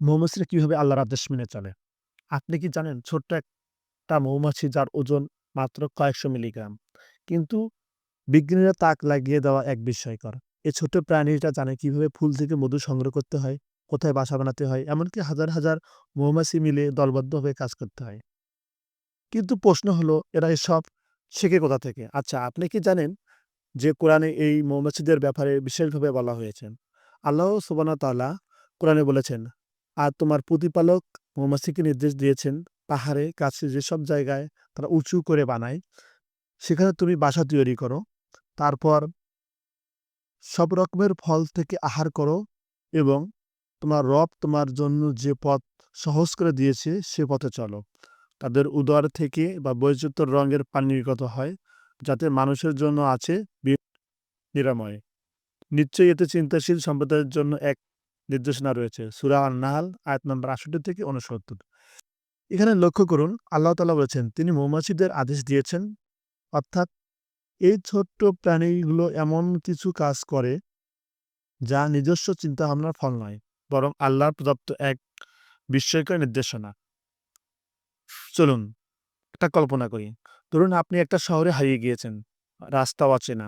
মৌমাছিরা কীভাবে আল্লাহর আদেশ মেনে চলে? আপনি কি জানেন ছোট্ট একটা মৌমাছি যার ওজন মাত্র কয়েকশো মিলিগ্রাম। কিন্তু বিজ্ঞানীরা তাক লাগিয়ে দেওয়া এক বিস্ময়কর। এই ছোট প্রাণীটা জানে কীভাবে ফুল থেকে মধু সংগ্রহ করতে হয়, কোথায় বাসা বানাতে হয়, এমনকি হাজার, হাজার মৌমাছি মিলে দলবদ্ধভাবে কাজ করতে হয়। কিন্তু প্রশ্ন হলো এরা এসব শেখে কোথা থেকে? আচ্ছা আপনি কি জানেন যে কোরআনে এই মৌমাছিদের ব্যাপারে বিশেষভাবে বলা হয়েছে? আল্লাহ ওয়া তাআলা কোরআনে বলেছেন, "আর তোমার প্রতিপালক মৌমাছিকে নির্দেশ দিয়েছেন, পাহাড়ে, গাছে যেসব জায়গায় তারা উঁচু করে বানায়, সেখানে তুমি বাসা তৈরি করো। তারপর সব রকমের ফল থেকে আহার করো এবং তোমার রব তোমার জন্য যে পথ সহজ করে দিয়েছে সে পথে চলো। তাদের উদর থেকে বা বৈচিত্র্য রঙের পানি নির্গত হয়, যাতে মানুষের জন্য আছে নিরাময়। নিশ্চয়ই এতে চিন্তাশীল সম্প্রদায়ের জন্য এক নির্দেশনা রয়েছে।" সুরা আন-নাহল আয়াত নম্বর ৬৮ থেকে ৬৯ এখানে লক্ষ্য করুন আল্লাহ তাআলা বলেছেন তিনি মৌমাছিদের আদেশ দিয়েছেন অর্থাৎ এই ছোট্ট প্রাণীগুলো এমন কিছু কাজ করে যা নিজস্ব চিন্তাভাবনার ফল নয়, বরং আল্লাহর প্রদত্ত এক বিস্ময়কর নির্দেশনা। চলুন একটা কল্পনা করি। ধরুন আপনি একটা শহরে হারিয়ে গিয়েছেন। রাস্তাও অচেনা,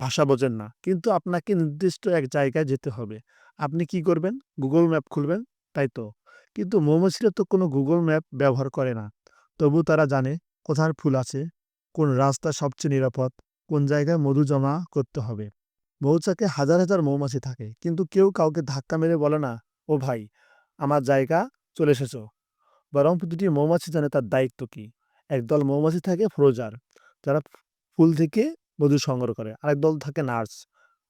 ভাষা বোঝেন না। কিন্তু আপনাকে নির্দিষ্ট এক জায়গায় যেতে হবে। আপনি কি করবেন? গুগল ম্যাপ খুলবেন, তাই তো? কিন্তু মৌমাছিরা তো কোনো গুগল ম্যাপ ব্যবহার করে না। তবু তারা জানে কোথায় ফুল আছে, কোন রাস্তা সবচেয়ে নিরাপদ, কোন জায়গায় মধু জমা করতে হবে। মৌচাকে হাজার, হাজার মৌমাছি থাকে। কিন্তু কেউ কাউকে ধাক্কা মেরে বলে না, "ও ভাই, আমার জায়গা চলে এসেছ বরং প্রতিটি মৌমাছি জানে তার দায়িত্ব কী। একদল মৌমাছি থাকে ফ্রোজার, যারা ফুল থেকে মধু সংগ্রহ করে। আরেক দল থাকে নার্স,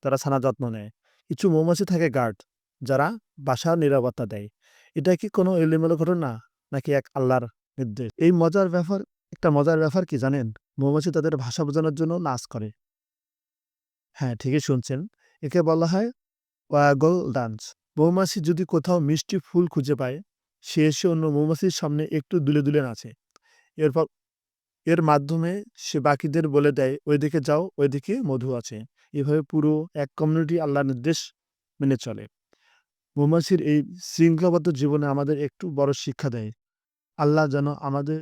তারা ছানার যত্ন নেয়। কিছু মৌমাছি থাকে গার্ড, যারা বাসার নিরাপত্তা দেয়। এটা কি কোনো এলোমেলো ঘটনা? নাকি এক আল্লাহর নির্দেশ? এই মজার ব্যাপার একটা মজার ব্যাপার কি জানেন? মৌমাছি তাদের ভাষা বোঝানোর জন্য নাচ করে। হ্যাঁ, ঠিকই শুনছেন। একে বলা হয় ওয়াগল ডান্স। মৌমাছি যদি কোথাও মিষ্টি ফুল খুঁজে পায়, সে এসে অন্য মৌমাছির সামনে একটু দুলে, দুলে নাচে। এরপর এর মাধ্যমে সে বাকিদের বলে দেয়, "ওইদিকে যাও, ওইদিকে মধু আছে।" এভাবে পুরো এক কমিউনিটি আল্লাহর নির্দেশ মেনে চলে। মৌমাছির এই শৃঙ্খলাবদ্ধ জীবনে আমাদের একটু বড় শিক্ষা দেয়। আল্লাহ যেন আমাদের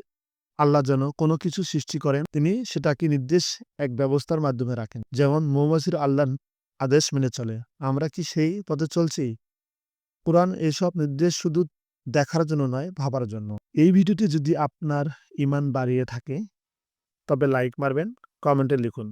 আল্লাহ যেন কোনো কিছু সৃষ্টি করেন, তিনি সেটাকে নির্দেশ এক ব্যবস্থার মাধ্যমে রাখেন। যেমন মৌমাছির আল্লাহর আদেশ মেনে চলে। আমরা কি সেই পথে চলছি? কোরআন এসব নির্দেশ শুধু দেখার জন্য নয়, ভাবার জন্য। এই ভিডিওটি যদি আপনার ইমান বাড়িয়ে থাকে, তবে লাইক মারবেন, কমেন্টে লিখুন।